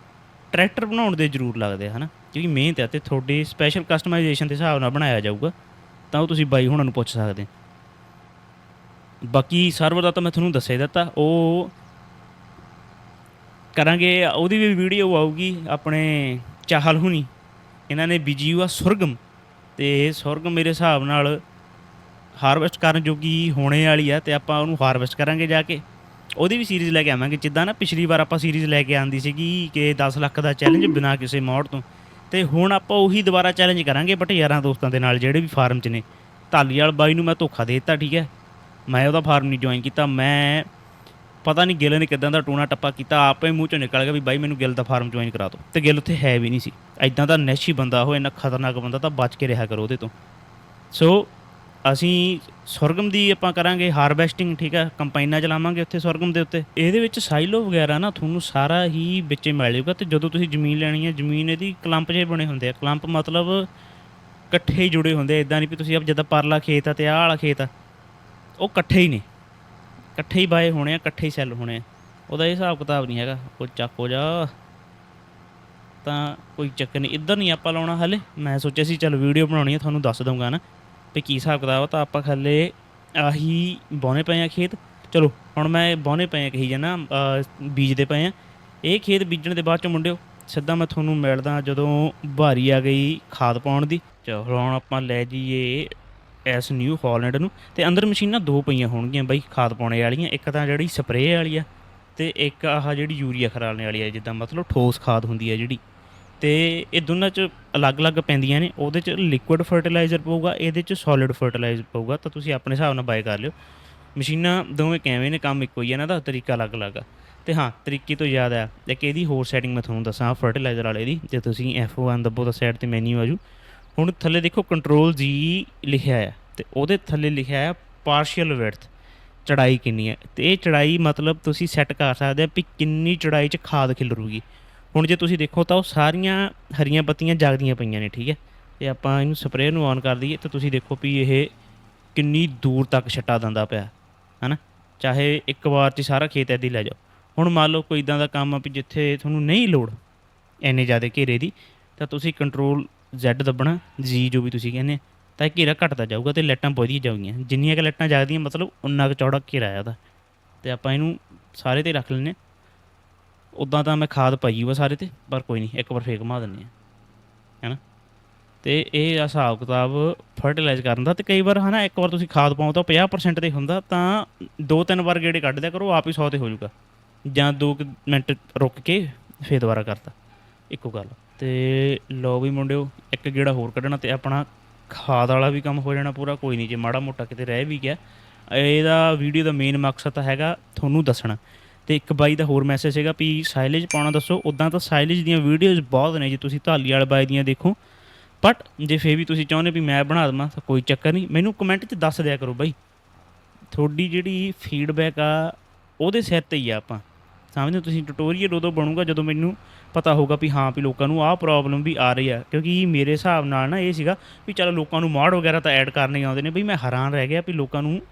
ਟਰੈਕਟਰ ਬਣਾਉਣ ਦੇ ਜ਼ਰੂਰ ਲੱਗਦੇ ਆ, ਹਨਾ? ਕਿਉਂਕਿ ਮਿਹਨਤ ਹੈ ਤੇ ਤੁਹਾਡੀ ਸਪੈਸ਼ਲ ਕਸਟਮਾਈਜੇਸ਼ਨ ਦੇ ਹਿਸਾਬ ਨਾਲ ਬਣਾਇਆ ਜਾਊਗਾ, ਤਾਂ ਉਹ ਤੁਸੀਂ ਬਾਈ ਹੁਣਾਂ ਨੂੰ ਪੁੱਛ ਸਕਦੇ ਹੋ। ਬਾਕੀ ਸਰਵਰ ਦਾ ਤਾਂ ਮੈਂ ਤੁਹਾਨੂੰ ਦੱਸੇ ਦਿੱਤਾ, ਉਹ ਕਰਾਂਗੇ, ਉਹਦੀ ਵੀ ਵੀਡੀਓ ਆਊਗੀ ਆਪਣੇ ਚਾਹਲ ਹੁਣੀ। ਇਹਨਾਂ ਨੇ ਬੀਜੀ ਆ ਸੁਰਗਮ, ਤੇ ਸੁਰਗਮ ਮੇਰੇ ਹਿਸਾਬ ਨਾਲ ਹਾਰਵੈਸਟ ਕਰਨ ਜੋਗੀ ਹੋਣੇ ਵਾਲੀ ਆ, ਤੇ ਆਪਾਂ ਉਹਨੂੰ ਹਾਰਵੈਸਟ ਕਰਾਂਗੇ ਜਾ ਕੇ। ਉਹਦੀ ਵੀ ਸੀਰੀਜ਼ ਲੈ ਕੇ ਆਵਾਂਗੇ। ਜਿੱਦਾਂ ਨਾ ਪਿਛਲੀ ਵਾਰ ਆਪਾਂ ਸੀਰੀਜ਼ ਲੈ ਕੇ ਆਂਦੀ ਸੀਗੀ ਕਿ 10 ਲੱਖ ਦਾ ਚੈਲੰਜ ਬਿਨਾਂ ਕਿਸੇ ਮੋੜ ਤੋਂ। ਤੇ ਹੁਣ ਆਪਾਂ ਉਹੀ ਦੁਬਾਰਾ ਚੈਲੰਜ ਕਰਾਂਗੇ ਬਟ ਯਾਰਾਂ ਦੋਸਤਾਂ ਦੇ ਨਾਲ ਜਿਹੜੇ ਵੀ ਫਾਰਮ 'ਚ ਨੇ। ਧਾਲੀਵਾਲ ਬਾਈ ਨੂੰ ਮੈਂ ਧੋਖਾ ਦੇ ਦਿੱਤਾ, ਠੀਕ ਹੈ? ਮੈਂ ਉਹਦਾ ਫਾਰਮ ਨਹੀਂ ਜੁਆਇਨ ਕੀਤਾ। ਮੈਂ ਪਤਾ ਨਹੀਂ ਗਿੱਲ ਨੇ ਕਿਦਾਂ ਦਾ ਟੂਣਾ ਟੱਪਾ ਕੀਤਾ। ਆਪੇ ਮੂੰਹ ਚੋਂ ਨਿਕਲ ਗਿਆ ਵੀ ਬਾਈ, ਮੈਨੂੰ ਗਿੱਲ ਦਾ ਫਾਰਮ ਜੁਆਇਨ ਕਰਾ ਦਿਓ। ਤੇ ਗਿੱਲ ਉੱਥੇ ਹੈ ਵੀ ਨਹੀਂ ਸੀ। ਐਦਾਂ ਦਾ ਨੈਸ਼ੀ ਬੰਦਾ ਉਹ ਇੰਨਾ ਖਤਰਨਾਕ ਬੰਦਾ ਤਾਂ ਬਚ ਕੇ ਰਿਹਾ ਕਰੋ ਉਹਦੇ ਤੋਂ। ਸੋ ਅਸੀਂ ਸੁਰਗਮ ਦੀ ਆਪਾਂ ਕਰਾਂਗੇ ਹਾਰਵੈਸਟਿੰਗ, ਠੀਕ ਆ? ਕੰਪਾਈਨਾਂ ਚਲਾਵਾਂਗੇ ਉੱਥੇ ਸੁਰਗਮ ਦੇ ਉੱਤੇ। ਇਹਦੇ ਵਿੱਚ ਸਾਈਲੋ ਵਗੈਰਾ ਨਾ ਤੁਹਾਨੂੰ ਸਾਰਾ ਹੀ ਵਿੱਚੇ ਮਿਲ ਜਾਊਗਾ ਤੇ ਜਦੋਂ ਤੁਸੀਂ ਜ਼ਮੀਨ ਲੈਣੀ ਹੈ ਜ਼ਮੀਨ ਇਹਦੀ ਕਲੰਪ ਜੇ ਬਣੇ ਹੁੰਦੇ ਆ। ਕਲੰਪ ਮਤਲਬ ਇਕੱਠੇ ਹੀ ਜੁੜੇ ਹੁੰਦੇ ਆ। ਇਦਾਂ ਨਹੀਂ ਵੀ ਤੁਸੀਂ ਆਪ ਜਿੱਦਾਂ ਪਰਲਾ ਖੇਤ ਆ ਤੇ ਆਹ ਵਾਲਾ ਖੇਤ ਆ। ਉਹ ਇਕੱਠੇ ਹੀ ਨੇ। ਇਕੱਠੇ ਹੀ ਬਾਏ ਹੋਣੇ ਆ, ਇਕੱਠੇ ਹੀ ਸੈੱਲ ਹੋਣੇ ਆ। ਉਹਦਾ ਇਹ ਹਿਸਾਬ ਕਿਤਾਬ ਨਹੀਂ ਹੈਗਾ। ਉਹ ਚੱਕੋ ਜਾ। ਤਾਂ ਕੋਈ ਚੱਕਰ ਨਹੀਂ। ਇੱਧਰ ਨਹੀਂ ਆਪਾਂ ਲਾਉਣਾ ਹਲੇ। ਮੈਂ ਸੋਚਿਆ ਸੀ ਚਲ ਵੀਡੀਓ ਬਣਾਉਣੀ ਹੈ ਤੁਹਾਨੂੰ ਦੱਸ ਦਊਂਗਾ ਨਾ। ਵੀ ਕੀ ਹਿਸਾਬ ਕਿਤਾਬ ਤਾਂ ਆਪਾਂ ਹਲੇ ਆਹੀ ਬੋਨੇ ਪਏ ਆ ਖੇਤ। ਚਲੋ, ਹੁਣ ਮੈਂ ਬੋਨੇ ਪਏ ਆ ਕਹੀ ਜਾਣਾ ਬੀਜਦੇ ਪਏ ਆ। ਇਹ ਖੇਤ ਬੀਜਣ ਦੇ ਬਾਅਦ ਚ ਮੁੰਡਿਓ, ਸਿੱਧਾ ਮੈਂ ਤੁਹਾਨੂੰ ਮਿਲਦਾ ਜਦੋਂ ਭਾਰੀ ਆ ਗਈ ਖਾਦ ਪਾਉਣ ਦੀ। ਚਲੋ, ਹੁਣ ਆਪਾਂ ਲੈ ਜੀਏ ਐਸ ਨਿਊ ਹਾਲੈਂਡ ਨੂੰ। ਤੇ ਅੰਦਰ ਮਸ਼ੀਨਾਂ ਦੋ ਪਈਆਂ ਹੋਣਗੀਆਂ ਬਾਈ, ਖਾਦ ਪਾਉਣੇ ਵਾਲੀਆਂ। ਇੱਕ ਤਾਂ ਜਿਹੜੀ ਸਪਰੇਅ ਵਾਲੀ ਆ ਤੇ ਇੱਕ ਆਹ ਜਿਹੜੀ ਯੂਰੀਆ ਖਰਾਲਣੇ ਵਾਲੀ ਆ, ਜਿੱਦਾਂ ਮਤਲਬ ਠੋਸ ਖਾਦ ਹੁੰਦੀ ਆ ਜਿਹੜੀ। ਤੇ ਇਹ ਦੋਨਾਂ ਚ ਅਲੱਗ-ਅਲੱਗ ਪੈਂਦੀਆਂ ਨੇ। ਉਹਦੇ ਚ ਲਿਕੁਇਡ ਫਰਟੀਲਾਈਜ਼ਰ ਪਊਗਾ, ਇਹਦੇ ਚ ਸੋਲਿਡ ਫਰਟੀਲਾਈਜ਼ਰ ਪਊਗਾ। ਤਾਂ ਤੁਸੀਂ ਆਪਣੇ ਹਿਸਾਬ ਨਾਲ ਬਾਏ ਕਰ ਲਿਓ। ਮਸ਼ੀਨਾਂ ਦੋਵੇਂ ਕਿਵੇਂ ਨੇ, ਕੰਮ ਇੱਕੋ ਹੀ ਆ ਇਹਨਾਂ ਦਾ, ਤਰੀਕਾ ਅਲੱਗ-ਅਲੱਗ ਆ। ਤੇ ਹਾਂ, ਤਰੀਕੇ ਤੋਂ ਯਾਦ ਆ, ਇੱਕ ਇਹਦੀ ਹੋਰ ਸੈਟਿੰਗ ਮੈਂ ਤੁਹਾਨੂੰ ਦੱਸਾਂ ਫਰਟੀਲਾਈਜ਼ਰ ਵਾਲੇ ਦੀ। ਜੇ ਤੁਸੀਂ F1 ਦੱਬੋ ਤਾਂ ਸਾਈਡ ਤੇ ਮੈਨੂ ਜੂ। ਹੁਣ ਥੱਲੇ ਦੇਖੋ ਕੰਟਰੋਲ ਜੀ ਲਿਖਿਆ ਆ, ਤੇ ਉਹਦੇ ਥੱਲੇ ਲਿਖਿਆ ਆ ਪਾਰਸ਼ੀਅਲ ਵਿਡਥ ਚੜਾਈ ਕਿੰਨੀ ਹੈ ਤੇ ਇਹ ਚੜਾਈ ਮਤਲਬ ਤੁਸੀਂ ਸੈੱਟ ਕਰ ਸਕਦੇ ਆ ਵੀ ਕਿੰਨੀ ਚੜਾਈ 'ਚ ਖਾਦ ਖਿਲਰੂਗੀ। ਹੁਣ ਜੇ ਤੁਸੀਂ ਦੇਖੋ ਤਾਂ ਉਹ ਸਾਰੀਆਂ ਹਰੀਆਂ ਪੱਤੀਆਂ ਜਾਗਦੀਆਂ ਪਈਆਂ ਨੇ, ਠੀਕ ਹੈ? ਤੇ ਆਪਾਂ ਇਹਨੂੰ ਸਪਰੇਅ ਨੂੰ ਔਨ ਕਰ ਦਈਏ ਤਾਂ ਤੁਸੀਂ ਦੇਖੋ ਵੀ ਇਹ ਕਿੰਨੀ ਦੂਰ ਤੱਕ ਛੱਟਾ ਦਿੰਦਾ ਪਿਆ, ਹਨਾ? ਚਾਹੇ ਇੱਕ ਵਾਰ 'ਚ ਸਾਰਾ ਖੇਤ ਐਦੀ ਲੈ ਜਾਓ। ਹੁਣ ਮੰਨ ਲਓ ਕੋਈ ਇਦਾਂ ਦਾ ਕੰਮ ਆ ਵੀ ਜਿੱਥੇ ਤੁਹਾਨੂੰ ਨਹੀਂ ਲੋੜ ਐਨੇ ਜ਼ਿਆਦਾ ਘੇਰੇ ਦੀ, ਤਾਂ ਤੁਸੀਂ ਕੰਟਰੋਲ Z ਦੱਬਣਾ, G ਜੋ ਵੀ ਤੁਸੀਂ ਕਹਿੰਦੇ ਤਾਂ ਇਹ ਘੇਰਾ ਘਟਦਾ ਜਾਊਗਾ ਤੇ ਲਾਈਟਾਂ ਵਧਦੀ ਜਾਊਗੀਆਂ। ਜਿੰਨੀਆਂ ਕਿ ਲਾਈਟਾਂ ਜਗਦੀਆਂ, ਮਤਲਬ ਉਨਾ ਕੁ ਚੌੜਾ ਘੇਰਾ ਆ ਉਹਦਾ। ਤੇ ਆਪਾਂ ਇਹਨੂੰ ਸਾਰੇ ਤੇ ਰੱਖ ਲੈਨੇ ਉਦਾਂ ਤਾਂ ਮੈਂ ਖਾਦ ਪਾਈ ਵਾ ਸਾਰੇ ਤੇ, ਪਰ ਕੋਈ ਨਹੀਂ, ਇੱਕ ਵਾਰ ਫੇਕ ਮਾ ਦਿੰਨੇ ਆ ਹੈਨਾ? ਤੇ ਇਹ ਹਿਸਾਬ ਕਿਤਾਬ ਫਰਟੀਲਾਈਜ਼ ਕਰਨ ਦਾ, ਤੇ ਕਈ ਵਾਰ ਹਨਾ, ਇੱਕ ਵਾਰ ਤੁਸੀਂ ਖਾਦ ਪਾਓ ਤਾਂ 50% ਤੇ ਹੁੰਦਾ, ਤਾਂ ਦੋ ਤਿੰਨ ਵਾਰ ਗੇੜੇ ਕੱਢ ਦਿਆ ਕਰੋ, ਆਪ ਹੀ 100 ਤੇ ਹੋ ਜਾਊਗਾ। ਜਾਂ 2 ਮਿੰਟ ਰੁਕ ਕੇ ਫੇਰ ਦੁਬਾਰਾ ਕਰਤਾ, ਇੱਕੋ ਗੱਲ। ਤੇ ਲੋ ਵੀ ਮੁੰਡਿਓ, ਇੱਕ ਗੇੜਾ ਹੋਰ ਕੱਢਣਾ ਤੇ ਆਪਣਾ ਖਾਦ ਵਾਲਾ ਵੀ ਕੰਮ ਹੋ ਜਾਣਾ ਪੂਰਾ, ਕੋਈ ਨਹੀਂ, ਜੇ ਮਾੜਾ ਮੋਟਾ ਕਿਤੇ ਰਹਿ ਵੀ ਗਿਆ। ਇਹਦਾ ਵੀਡੀਓ ਦਾ ਮੇਨ ਮਕਸਦ ਤਾਂ ਹੈਗਾ, ਤੁਹਾਨੂੰ ਦੱਸਣਾ। ਤੇ ਇੱਕ ਬਾਈ ਦਾ ਹੋਰ ਮੈਸੇਜ ਹੈਗਾ ਵੀ ਸਾਈਲੇਜ ਪਾਉਣਾ ਦੱਸੋ ਉਦਾਂ ਤਾਂ ਸਾਈਲੇਜ ਦੀਆਂ ਵੀਡੀਓਜ਼ ਬਹੁਤ ਨੇ ਜੇ, ਤੁਸੀਂ ਧਾਲੀ ਵਾਲੇ ਬਾਈ ਦੀਆਂ ਦੇਖੋ। ਬਟ ਜੇ ਫੇਰ ਵੀ ਤੁਸੀਂ ਚਾਹੁੰਦੇ ਵੀ ਮੈਂ ਬਣਾ ਦਵਾਂ, ਤਾਂ ਕੋਈ ਚੱਕਰ ਨਹੀਂ। ਮੈਨੂੰ ਕਮੈਂਟ 'ਚ ਦੱਸ ਦਿਆ ਕਰੋ ਬਾਈ। ਤੁਹਾਡੀ ਜਿਹੜੀ ਫੀਡਬੈਕ ਆ, ਉਹਦੇ ਸਿਰ ਤੇ ਹੀ ਆ ਆਪਾਂ। ਸਮਝਦੇ ਤੁਸੀਂ? ਟਿਊਟੋਰੀਅਲ ਉਦੋਂ ਬਣੂਗਾ ਜਦੋਂ ਮੈਨੂੰ ਪਤਾ ਹੋਊਗਾ ਵੀ ਹਾਂ ਵੀ ਲੋਕਾਂ ਨੂੰ ਆਹ ਪ੍ਰੋਬਲਮ ਵੀ ਆ ਰਹੀ ਆ। ਕਿਉਂਕਿ ਮੇਰੇ ਹਿਸਾਬ ਨਾਲ ਨਾ ਇਹ ਸੀਗਾ ਵੀ ਚਲੋ ਲੋਕਾਂ ਨੂੰ ਮੋਡ ਵਗੈਰਾ ਤਾਂ ਐਡ ਕਰਨੇ ਆਉਂਦੇ ਨੇ। ਬਈ ਮੈਂ ਹੈਰਾਨ ਰਹਿ ਗਿਆ ਵੀ ਲੋਕਾਂ ਨੂੰ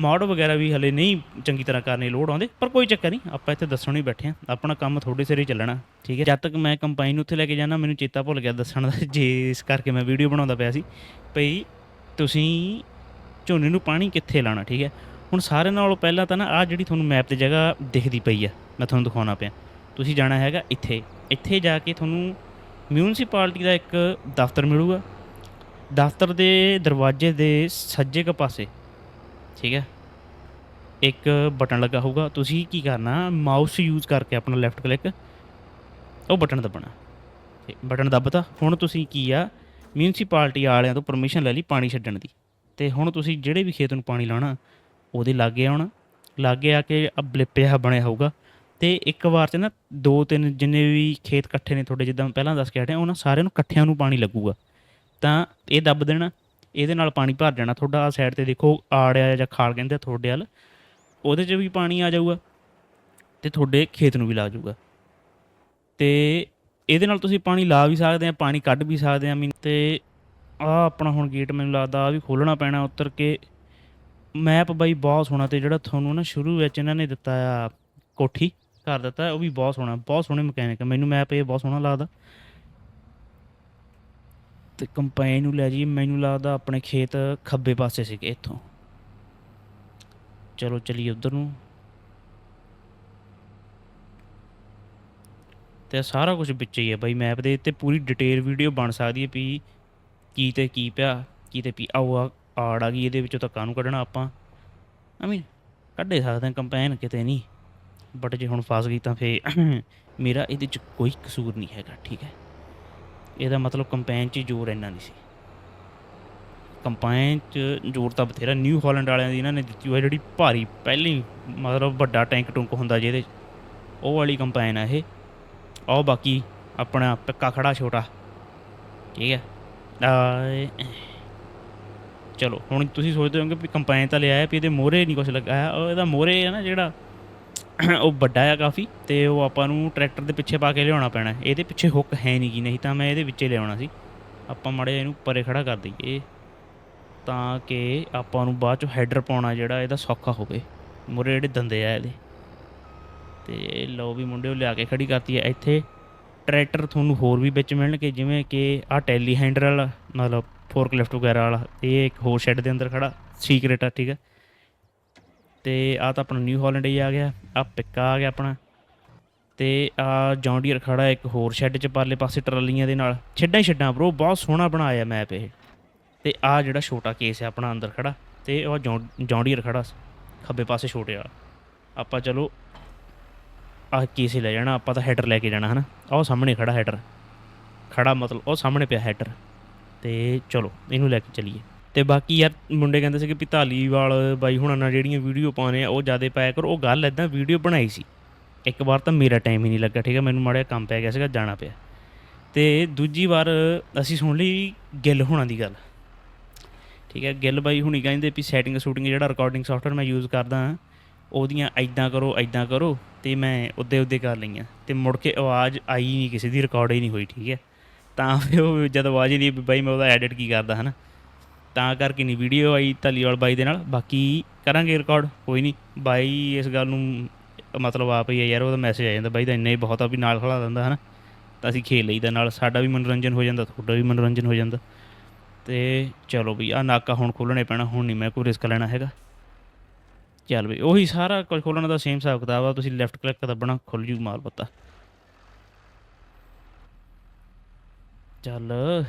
ਮੋਡ ਵਗੈਰਾ ਵੀ ਹਲੇ ਨਹੀਂ ਚੰਗੀ ਤਰ੍ਹਾਂ ਕਰਨੇ ਲੋਡ ਆਉਂਦੇ, ਪਰ ਕੋਈ ਚੱਕਰ ਨਹੀਂ, ਆਪਾਂ ਇੱਥੇ ਦੱਸਣ ਹੀ ਬੈਠੇ ਆ ਆਪਣਾ ਕੰਮ ਤੁਹਾਡੇ ਸਿਰ ਹੀ ਚੱਲਣਾ, ਠੀਕ ਹੈ। ਜਦ ਤੱਕ ਮੈਂ ਕੰਪਾਈਨ ਉੱਥੇ ਲੈ ਕੇ ਜਾਣਾ ਮੈਨੂੰ ਚੇਤਾ ਭੁੱਲ ਗਿਆ ਦੱਸਣ ਦਾ, ਜੇ ਇਸ ਕਰਕੇ ਮੈਂ ਵੀਡੀਓ ਬਣਾਉਂਦਾ ਪਿਆ ਸੀ। ਭਈ ਤੁਸੀਂ ਝੋਨੇ ਨੂੰ ਪਾਣੀ ਕਿੱਥੇ ਲਾਣਾ ਠੀਕ ਹੈ? ਹੁਣ ਸਾਰੇ ਨਾਲੋਂ ਪਹਿਲਾਂ ਤਾਂ ਨਾ ਆ ਜਿਹੜੀ ਤੁਹਾਨੂੰ ਮੈਪ ਤੇ ਜਗ੍ਹਾ ਦਿਖਦੀ ਪਈ ਆ, ਮੈਂ ਤੁਹਾਨੂੰ ਦਿਖਾਉਣਾ ਪਿਆ। ਤੁਸੀਂ ਜਾਣਾ ਹੈਗਾ ਇੱਥੇ ਇੱਥੇ ਜਾ ਕੇ ਤੁਹਾਨੂੰ ਮਿਊਨਿਸਪੈਲਿਟੀ ਦਾ ਇੱਕ ਦਫ਼ਤਰ ਮਿਲੂਗਾ। ਦਫ਼ਤਰ ਦੇ ਦਰਵਾਜ਼ੇ ਦੇ ਸੱਜੇ ਕ ਪਾਸੇ ਠੀਕ ਹੈ? ਇੱਕ ਬਟਨ ਲੱਗਾ ਹੋਊਗਾ। ਤੁਸੀਂ ਕੀ ਕਰਨਾ? ਮਾਊਸ ਯੂਜ਼ ਕਰਕੇ ਆਪਣਾ ਲੈਫਟ ਕਲਿੱਕ ਉਹ ਬਟਨ ਦਬਣਾ। ਤੇ ਬਟਨ ਦੱਬਤਾ। ਹੁਣ ਤੁਸੀਂ ਕੀ ਆ? ਮਿਊਨਿਸਪੈਲਿਟੀ ਵਾਲਿਆਂ ਤੋਂ ਪਰਮਿਸ਼ਨ ਲੈ ਲਈ ਪਾਣੀ ਛੱਡਣ ਦੀ। ਤੇ ਹੁਣ ਤੁਸੀਂ ਜਿਹੜੇ ਵੀ ਖੇਤ ਨੂੰ ਪਾਣੀ ਲਾਉਣਾ, ਉਹਦੇ ਲਾਗੇ ਆਉਣਾ। ਲਾਗੇ ਆ ਕੇ ਆ ਬਲਿੱਪਿਆ ਬਣਿਆ ਹੋਊਗਾ। ਤੇ ਇੱਕ ਵਾਰ ਚ ਨਾ ਦੋ ਤਿੰਨ ਜਿੰਨੇ ਵੀ ਖੇਤ ਇਕੱਠੇ ਨੇ ਤੁਹਾਡੇ, ਜਿੱਦਾਂ ਮੈਂ ਪਹਿਲਾਂ ਦੱਸ ਕੇ ਹਟਿਆ, ਉਹਨਾਂ ਸਾਰਿਆਂ ਨੂੰ ਇਕੱਠਿਆਂ ਨੂੰ ਪਾਣੀ ਲੱਗੂਗਾ। ਤਾਂ ਇਹ ਦੱਬ ਦੇਣਾ। ਇਹਦੇ ਨਾਲ ਪਾਣੀ ਭਰ ਜਾਣਾ। ਤੁਹਾਡਾ ਆ ਸਾਈਡ ਤੇ ਦੇਖੋ ਆੜਿਆ ਜਾਂ ਖਾਲ ਕਹਿੰਦੇ ਆ ਤੁਹਾਡੇ ਵੱਲ, ਉਹਦੇ 'ਚ ਵੀ ਪਾਣੀ ਆ ਜਾਊਗਾ ਤੇ ਤੁਹਾਡੇ ਖੇਤ ਨੂੰ ਵੀ ਲੱਗ ਜਾਊਗਾ। ਤੇ ਇਹਦੇ ਨਾਲ ਤੁਸੀਂ ਪਾਣੀ ਲਾ ਵੀ ਸਕਦੇ ਆ, ਪਾਣੀ ਕੱਢ ਵੀ ਸਕਦੇ ਆ। ਮੀਨ ਤੇ ਆ ਆਪਣਾ ਹੁਣ ਗੇਟ ਮੈਨੂੰ ਲੱਗਦਾ ਆ ਵੀ ਖੋਲਣਾ ਪੈਣਾ ਉਤਰ ਕੇ। ਮੈਪ ਬਾਈ ਬਹੁਤ ਸੋਹਣਾ ਤੇ ਜਿਹੜਾ ਤੁਹਾਨੂੰ ਨਾ ਸ਼ੁਰੂ ਵਿੱਚ ਇਹਨਾਂ ਨੇ ਦਿੱਤਾ ਆ ਕੋਠੀ ਕਰ ਦਿੱਤਾ, ਉਹ ਵੀ ਬਹੁਤ ਸੋਹਣਾ, ਬਹੁਤ ਸੋਹਣੇ ਮਕੈਨਿਕ ਮੈਨੂੰ ਮੈਪ ਇਹ ਬਹੁਤ ਸੋਹਣਾ ਲੱਗਦਾ। ਤੇ ਕੰਪਾਈਨ ਨੂੰ ਲੈ ਜੀ ਮੈਨੂੰ ਲੱਗਦਾ ਆਪਣੇ ਖੇਤ ਖੱਬੇ ਪਾਸੇ ਸੀਗੇ ਇੱਥੋਂ। ਚਲੋ ਚਲੀਏ ਉਧਰ ਨੂੰ। ਤੇ ਸਾਰਾ ਕੁਝ ਵਿੱਚ ਹੀ ਹੈ ਬਾਈ ਮੈਪ ਦੇ, ਤੇ ਪੂਰੀ ਡਿਟੇਲ ਵੀਡੀਓ ਬਣ ਸਕਦੀ ਹੈ ਵੀ ਕੀ ਤੇ ਕੀ ਪਿਆ, ਕੀ ਤੇ ਪੀ ਆਓ ਆ ਆੜ ਆ ਗਈ, ਇਹਦੇ ਵਿੱਚੋਂ ਧੱਕਾ ਨੂੰ ਕੱਢਣਾ ਆਪਾਂ। ਆਈ ਮੀਨ ਕੱਢੇ ਸਕਦੇ ਹਾਂ, ਕੰਪੈਨ ਕਿਤੇ ਨਹੀਂ। ਬਟ ਜੇ ਹੁਣ ਫਸ ਗਈ ਤਾਂ ਫੇ ਮੇਰਾ ਇਹਦੇ ਚ ਕੋਈ ਕਸੂਰ ਨਹੀਂ ਹੈਗਾ, ਠੀਕ ਹੈ। ਇਹਦਾ ਮਤਲਬ ਕੰਪੈਨ 'ਚ ਜ਼ੋਰ ਇੰਨਾ ਨਹੀਂ ਸੀ। ਕੰਪੈਨ 'ਚ ਜ਼ੋਰ ਤਾਂ ਬਥੇਰਾ ਨਿਊ ਹਾਲੈਂਡ ਵਾਲਿਆਂ ਦੀ ਇਹਨਾਂ ਨੇ ਦਿੱਤੀ ਹੋਈ ਜਿਹੜੀ ਭਾਰੀ ਪਹਿਲੀ ਮਤਲਬ ਵੱਡਾ ਟੈਂਕ ਟੁੰਕ ਹੁੰਦਾ ਜਿਹਦੇ 'ਚ, ਉਹ ਵਾਲੀ ਕੰਪੈਨ ਆ ਇਹ। ਉਹ ਬਾਕੀ ਆਪਣਾ ਪੱਕਾ ਖੜਾ ਛੋਟਾ, ਠੀਕ ਹੈ। ਚਲੋ ਹੁਣ ਤੁਸੀਂ ਸੋਚਦੇ ਹੋਗੇ ਵੀ ਕੰਪੈਨ ਤਾਂ ਲਿਆਇਆ ਵੀ ਇਹਦੇ ਮੋਹਰੇ ਨਹੀਂ ਕੁਝ ਲਗਾਇਆ, ਉਹ ਇਹਦਾ ਮੋਹਰੇ ਹੈ ਨਾ ਜਿਹੜਾ ਉਹ ਵੱਡਾ ਆ ਕਾਫੀ ਤੇ ਉਹ ਆਪਾਂ ਨੂੰ ਟਰੈਕਟਰ ਦੇ ਪਿੱਛੇ ਪਾ ਕੇ ਲਿਆਉਣਾ ਪੈਣਾ। ਇਹਦੇ ਪਿੱਛੇ ਹੁੱਕ ਹੈ ਨਹੀਂ ਗੀ, ਨਹੀਂ ਤਾਂ ਮੈਂ ਇਹਦੇ ਵਿੱਚੇ ਲਿਆਉਣਾ ਸੀ। ਆਪਾਂ ਮਾੜੇ ਇਹਨੂੰ ਪਰੇ ਖੜਾ ਕਰ ਦਈਏ ਤਾਂ ਕਿ ਆਪਾਂ ਨੂੰ ਬਾਅਦ ਚ ਹੈਡਰ ਪਾਉਣਾ ਜਿਹੜਾ ਇਹਦਾ ਸੌਖਾ ਹੋਵੇ। ਮੋਰੇ ਜਿਹੜੇ ਦੰਦੇ ਆ ਇਹਦੇ। ਤੇ ਲਓ ਵੀ ਮੁੰਡਿਓ ਲਿਆ ਕੇ ਖੜੀ ਕਰਤੀ ਹੈ ਇੱਥੇ ਟਰੈਕਟਰ ਤੁਹਾਨੂੰ ਹੋਰ ਵੀ ਵਿੱਚ ਮਿਲਣਗੇ, ਜਿਵੇਂ ਕਿ ਆ ਟੈਲੀ ਹੈਂਡਰ ਵਾਲਾ, ਮਤਲਬ ਫੋਰਕਲਿਫਟ ਵਗੈਰਾ ਵਾਲਾ। ਇਹ ਇੱਕ ਹੋਰ ਸ਼ੈੱਡ ਦੇ ਅੰਦਰ ਖੜਾ। ਸੀਕ੍ਰੇਟ ਆ, ਠੀਕ ਹੈ ਤੇ ਆ ਤਾਂ ਆਪਣਾ ਨਿਊ ਹਾਲੈਂਡ ਹੀ ਆ ਗਿਆ, ਆ ਪਿੱਕਾ ਆ ਗਿਆ ਆਪਣਾ। ਤੇ ਆ ਜੌਂਡੀਅਰ ਖੜਾ ਇੱਕ ਹੋਰ ਸ਼ੈੱਡ 'ਚ ਪਰਲੇ ਪਾਸੇ ਟਰਾਲੀਆਂ ਦੇ ਨਾਲ। ਛੱਡਾਂ ਹੀ ਛੱਡਾਂ ਬ్రో ਬਹੁਤ ਸੋਹਣਾ ਬਣਾਇਆ ਮੈਪ ਇਹ। ਤੇ ਆ ਜਿਹੜਾ ਛੋਟਾ ਕੇਸ ਹੈ ਆਪਣਾ ਅੰਦਰ ਖੜਾ, ਤੇ ਉਹ ਜੌਂਡੀਅਰ ਖੜਾ ਖੱਬੇ ਪਾਸੇ ਛੋਟੇ ਵਾਲਾ। ਆਪਾਂ ਚਲੋ, ਆ ਕੇਸ ਹੀ ਲੈ ਜਾਣਾ, ਆਪਾਂ ਤਾਂ ਹੈਡਰ ਲੈ ਕੇ ਜਾਣਾ, ਹਨਾ? ਆਹ ਉਹ ਸਾਹਮਣੇ ਖੜਾ ਹੈਡਰ ਖੜਾ ਮਤਲਬ, ਉਹ ਸਾਹਮਣੇ ਪਿਆ ਹੈਡਰ ਤੇ ਚਲੋ, ਇਹਨੂੰ ਲੈ ਕੇ ਚੱਲੀਏ। ਤੇ ਬਾਕੀ ਯਾਰ ਮੁੰਡੇ ਕਹਿੰਦੇ ਸੀ ਕਿ ਧਾਲੀਵਾਲ ਬਾਈ ਹੁਣਾਂ ਨਾਲ ਜਿਹੜੀਆਂ ਵੀਡੀਓ ਪਾਉਣੇ ਆ, ਉਹ ਜ਼ਿਆਦਾ ਪਾਇਆ ਕਰੋ। ਉਹ ਗੱਲ ਐਦਾਂ ਵੀਡੀਓ ਬਣਾਈ ਸੀ। ਇੱਕ ਵਾਰ ਤਾਂ ਮੇਰਾ ਟਾਈਮ ਹੀ ਨਹੀਂ ਲੱਗਾ, ਠੀਕ ਹੈ? ਮੈਨੂੰ ਮਾੜਾ ਜਿਹਾ ਕੰਮ ਪੈ ਗਿਆ ਸੀਗਾ, ਜਾਣਾ ਪਿਆ। ਤੇ ਦੂਜੀ ਵਾਰ ਅਸੀਂ ਸੁਣ ਲਈ ਗਿੱਲ ਹੋਣਾ ਦੀ ਗੱਲ। ਠੀਕ ਹੈ? ਗਿੱਲ ਬਾਈ ਹੁਣੀ ਕਹਿੰਦੇ ਵੀ ਸੈਟਿੰਗ ਸ਼ੂਟਿੰਗ ਜਿਹੜਾ ਰਿਕਾਰਡਿੰਗ ਸੌਫਟਵੇਅਰ ਮੈਂ ਯੂਜ਼ ਕਰਦਾ ਹਾਂ, ਉਹਦੀਆਂ ਐਦਾਂ ਕਰੋ ਐਦਾਂ ਕਰੋ ਤੇ ਮੈਂ ਉੱਦੇ ਉੱਦੇ ਕਰ ਲਈਆਂ। ਤੇ ਮੁੜ ਕੇ ਆਵਾਜ਼ ਆਈ ਨਹੀਂ ਕਿਸੇ ਦੀ ਰਿਕਾਰਡ ਹੀ ਨਹੀਂ ਹੋਈ, ਠੀਕ ਹੈ? ਤਾਂ ਫਿਰ ਉਹ ਜਦ ਆਵਾਜ਼ ਹੀ ਨਹੀਂ ਵੀ ਬਾਈ ਮੈਂ ਉਹਦਾ ਐਡਿਟ ਕੀ ਕਰਦਾ, ਹਨਾ? ਤਾਂ ਕਰਕੇ ਨਹੀਂ ਵੀਡੀਓ ਆਈ ਧਾਲੀਵਾਲ ਬਾਈ ਦੇ ਨਾਲ। ਬਾਕੀ ਕਰਾਂਗੇ ਰਿਕਾਰਡ ਕੋਈ ਨਹੀਂ। ਬਾਈ ਇਸ ਗੱਲ ਨੂੰ ਮਤਲਬ ਆਪ ਹੀ ਹੈ ਯਾਰ, ਉਹਦਾ ਮੈਸੇਜ ਆ ਜਾਂਦਾ। ਬਾਈ ਦਾ ਇੰਨਾ ਹੀ ਬਹੁਤ ਆ ਵੀ ਨਾਲ ਖੜਾ ਦਿੰਦਾ, ਹਨਾ। ਤਾਂ ਅਸੀਂ ਖੇਲ ਲਈਦਾ ਨਾਲ। ਸਾਡਾ ਵੀ ਮਨੋਰੰਜਨ ਹੋ ਜਾਂਦਾ, ਤੁਹਾਡਾ ਵੀ ਮਨੋਰੰਜਨ ਹੋ ਜਾਂਦਾ। ਤੇ ਚਲੋ ਵੀ ਆ ਨਾਕਾ ਹੁਣ ਖੋਲਣੇ ਪੈਣਾ। ਹੁਣ ਨਹੀਂ ਮੈਂ ਕੋਈ ਰਿਸਕ ਲੈਣਾ ਹੈਗਾ। ਚੱਲ ਬਈ, ਉਹੀ ਸਾਰਾ ਕੁਝ ਖੋਲਣ ਦਾ ਸੇਮ ਹਿਸਾਬ ਕਿਤਾਬ ਆ। ਤੁਸੀਂ ਲੈਫਟ ਕਲਿੱਕ ਦਬਣਾ ਖੁੱਲ ਜੂ ਮਾਲ ਪੱਤਾ। ਚੱਲ।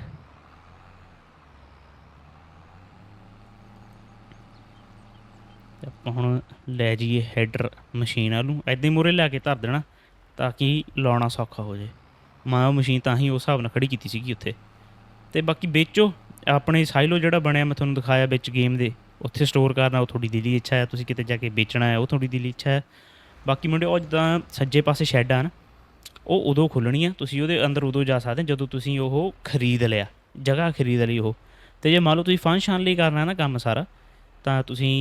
ਤੇ ਆਪਾਂ ਹੁਣ ਲੈ ਜਾਈਏ ਹੈਡਰ ਮਸ਼ੀਨ ਵਾਲੂ ਨੂੰ ਐਦਾਂ ਹੀ ਮੂਹਰੇ ਲਿਆ ਕੇ ਧਰ ਦੇਣਾ ਤਾਂ ਕਿ ਲਾਉਣਾ ਸੌਖਾ ਹੋ ਜਾਏ। ਮੈਂ, ਉਹ ਮਸ਼ੀਨ ਤਾਂ ਹੀ ਉਸ ਹਿਸਾਬ ਨਾਲ ਖੜੀ ਕੀਤੀ ਸੀਗੀ ਉੱਥੇ। ਤੇ ਬਾਕੀ ਵੇਚੋ, ਆਪਣੇ ਸਾਈਲੋ ਜਿਹੜਾ ਬਣਿਆ ਮੈਂ ਤੁਹਾਨੂੰ ਦਿਖਾਇਆ ਵਿੱਚ ਗੇਮ ਦੇ, ਉੱਥੇ ਸਟੋਰ ਕਰਨਾ, ਉਹ ਤੁਹਾਡੀ ਦਿਲੀ ਇੱਛਾ ਹੈ, ਤੁਸੀਂ ਕਿਤੇ ਜਾ ਕੇ ਵੇਚਣਾ ਹੈ, ਉਹ ਤੁਹਾਡੀ ਦਿਲੀ ਇੱਛਾ ਹੈ। ਬਾਕੀ ਮੁੰਡੇ ਉਹ ਜਿੱਦਾਂ ਸੱਜੇ ਪਾਸੇ ਸ਼ੈੱਡ ਆ ਨਾ, ਉਹ ਉਦੋਂ ਖੁੱਲਣੀ ਆ, ਤੁਸੀਂ ਉਹਦੇ ਅੰਦਰ ਉਦੋਂ ਜਾ ਸਕਦੇ ਜਦੋਂ ਤੁਸੀਂ ਉਹ ਖਰੀਦ ਲਿਆ, ਜਗ੍ਹਾ ਖਰੀਦ ਲਈ ਉਹ। ਤੇ ਜੇ ਮੰਨ ਲਓ ਤੁਸੀਂ ਫੰਕਸ਼ਨ ਲਈ ਕਰਨਾ ਨਾ ਕੰਮ ਸਾਰਾ ਤਾਂ ਤੁਸੀਂ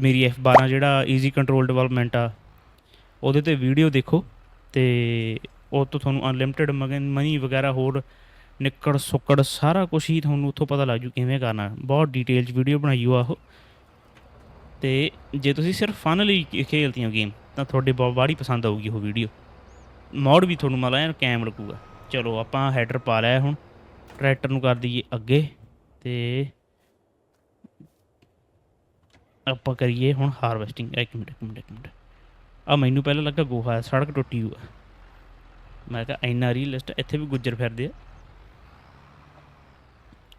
ਮੇਰੀ F12 ਜਿਹੜਾ ਈਜ਼ੀ ਕੰਟਰੋਲ ਡਿਵੈਲਪਮੈਂਟ ਆ, ਉਹਦੇ ਤੇ ਵੀਡੀਓ ਦੇਖੋ ਤੇ ਉਹ ਤੋਂ ਤੁਹਾਨੂੰ ਅਨਲਿਮਿਟਿਡ ਮਨੀ ਵਗੈਰਾ ਹੋਰ ਨਿੱਕੜ ਸੁੱਕੜ ਸਾਰਾ ਕੁਝ ਹੀ ਤੁਹਾਨੂੰ ਉੱਥੋਂ ਪਤਾ ਲੱਗ ਜੂ ਕਿਵੇਂ ਕਰਨਾ। ਬਹੁਤ ਡਿਟੇਲ ਚ ਵੀਡੀਓ ਬਣਾਈ ਉਹ। ਆਹੋ ਤੇ ਜੇ ਤੁਸੀਂ ਸਿਰਫ ਫਨ ਲਈ ਖੇਲਦੇ ਹੋ ਗੇਮ ਤਾਂ ਤੁਹਾਡੇ ਬਹੁਤ ਬਾੜੀ ਪਸੰਦ ਆਊਗੀ ਉਹ ਵੀਡੀਓ ਮੋਡ ਵੀ ਤੁਹਾਨੂੰ ਮਤਲਬ ਐਨ ਕੈਮ ਲੱਗੂਗਾ। ਚਲੋ ਆਪਾਂ ਹੈਡਰ ਪਾ ਲਿਆ ਹੁਣ। ਟਰੈਕਟਰ ਨੂੰ ਕਰ ਦਈਏ ਅੱਗੇ ਤੇ ਆਪਾਂ ਕਰੀਏ ਹੁਣ ਹਾਰਵੈਸਟਿੰਗ ਇੱਕ ਮਿੰਟ ਇੱਕ ਮਿੰਟ ਇੱਕ ਮਿੰਟ। ਆ ਮੈਨੂੰ ਪਹਿਲਾਂ ਲੱਗਾ ਗੋਹਾ, ਸੜਕ ਟੁੱਟੀ ਹੋਈ ਮੈਂ ਕਿਹਾ ਇੰਨਾ ਰੀਅਲਿਸਟ ਇੱਥੇ ਵੀ ਗੁੱਜਰ ਫਿਰਦੇ ਆ।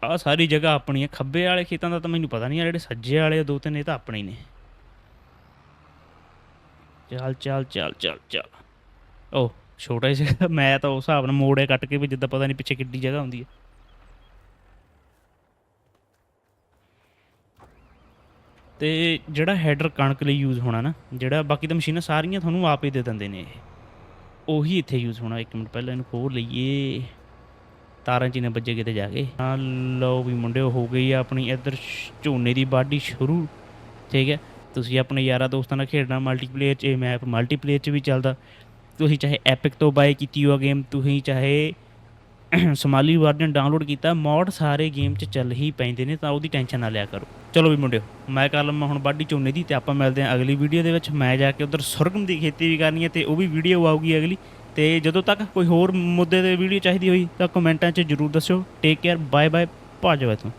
ਆ ਸਾਰੀ ਜਗ੍ਹਾ ਆਪਣੀ ਹੈ ਖੱਬੇ ਵਾਲੇ ਖੇਤਾਂ ਦਾ ਤਾਂ ਮੈਨੂੰ ਪਤਾ ਨਹੀਂ ਆ, ਜਿਹੜੇ ਸੱਜੇ ਵਾਲੇ ਦੋ ਤਿੰਨ, ਇਹ ਤਾਂ ਆਪਣੇ ਹੀ ਨੇ। ਚੱਲ ਚੱਲ ਚੱਲ ਚੱਲ ਚੱਲ। ਓ ਛੋਟਾ ਜਿਹਾ, ਮੈਂ ਤਾਂ ਉਸ ਹਿਸਾਬ ਨਾਲ ਮੋੜੇ ਕੱਟ ਕੇ ਵੀ ਜਿੱਦਾਂ ਪਤਾ ਨਹੀਂ ਪਿੱਛੇ ਕਿੱਡੀ ਜਗ੍ਹਾ ਹੁੰਦੀ ਹੈ ਤੇ ਜਿਹੜਾ ਹੈਡਰ ਕਣਕ ਲਈ ਯੂਜ਼ ਹੋਣਾ ਨਾ, ਜਿਹੜਾ ਬਾਕੀ ਤਾਂ ਮਸ਼ੀਨਾਂ ਸਾਰੀਆਂ ਤੁਹਾਨੂੰ ਆਪ ਹੀ ਦੇ ਦਿੰਦੇ ਨੇ ਇਹ। ਉਹੀ ਇੱਥੇ ਯੂਜ਼ ਹੋਣਾ, ਇੱਕ ਮਿੰਟ ਪਹਿਲਾਂ ਇਹਨੂੰ ਖੋਲ ਲਈਏ। ਤਾਰਾਂ 'ਚ ਹੀ ਵੱਜੇ ਕਿਤੇ ਜਾ ਕੇ। ਹਾਂ, ਲਓ ਵੀ ਮੁੰਡਿਓ, ਹੋ ਗਈ ਆ ਆਪਣੀ ਇੱਧਰ ਸ਼- ਝੋਨੇ ਦੀ ਵਾਢੀ ਸ਼ੁਰੂ। ਠੀਕ ਹੈ, ਤੁਸੀਂ ਆਪਣੇ ਯਾਰਾਂ ਦੋਸਤਾਂ ਨਾਲ ਖੇਡਣਾ ਮਲਟੀਪਲੇਅਰ 'ਚ ਇਹ ਮੈਪ ਮਲਟੀਪਲੇਅਰ 'ਚ ਵੀ ਚੱਲਦਾ। ਤੁਸੀਂ ਚਾਹੇ ਐਪਿਕ ਤੋਂ ਬਾਏ ਕੀਤੀ ਹੋ ਗੇਮ ਤੁਸੀਂ ਚਾਹੇ ਸਮਾਲੀ ਵਰਜਨ ਡਾਊਨਲੋਡ ਕੀਤਾ, ਮੋਡ ਸਾਰੇ ਗੇਮ 'ਚ ਚੱਲ ਹੀ ਪੈਂਦੇ ਨੇ, ਤਾਂ ਉਹਦੀ ਟੈਨਸ਼ਨ ਨਾ ਲਿਆ ਕਰੋ। ਚਲੋ ਵੀ ਮੁੰਡਿਓ, ਮੈਂ ਕਰ ਲਵਾਂ ਹੁਣ ਵਾਢੀ ਝੋਨੇ ਦੀ, ਤੇ ਆਪਾਂ ਮਿਲਦੇ ਹਾਂ ਅਗਲੀ ਵੀਡੀਓ ਦੇ ਵਿੱਚ। ਮੈਂ ਜਾ ਕੇ ਉਧਰ ਸੁਰਗਮ ਦੀ ਖੇਤੀ ਵੀ ਕਰਨੀ ਹੈ, ਤੇ ਉਹ ਵੀ ਵੀਡੀਓ ਆਊਗੀ ਅਗਲੀ। ਤੇ ਜਦੋਂ ਤੱਕ ਕੋਈ ਹੋਰ ਮੁੱਦੇ ਤੇ ਵੀਡੀਓ ਚਾਹੀਦੀ ਹੋਈ, ਤਾਂ ਕਮੈਂਟਾਂ 'ਚ ਜਰੂਰ ਦੱਸਿਓ। ਟੇਕ ਕੇਅਰ ਬਾਏ ਬਾਏ ਭਾਜੋ ਤੋਂ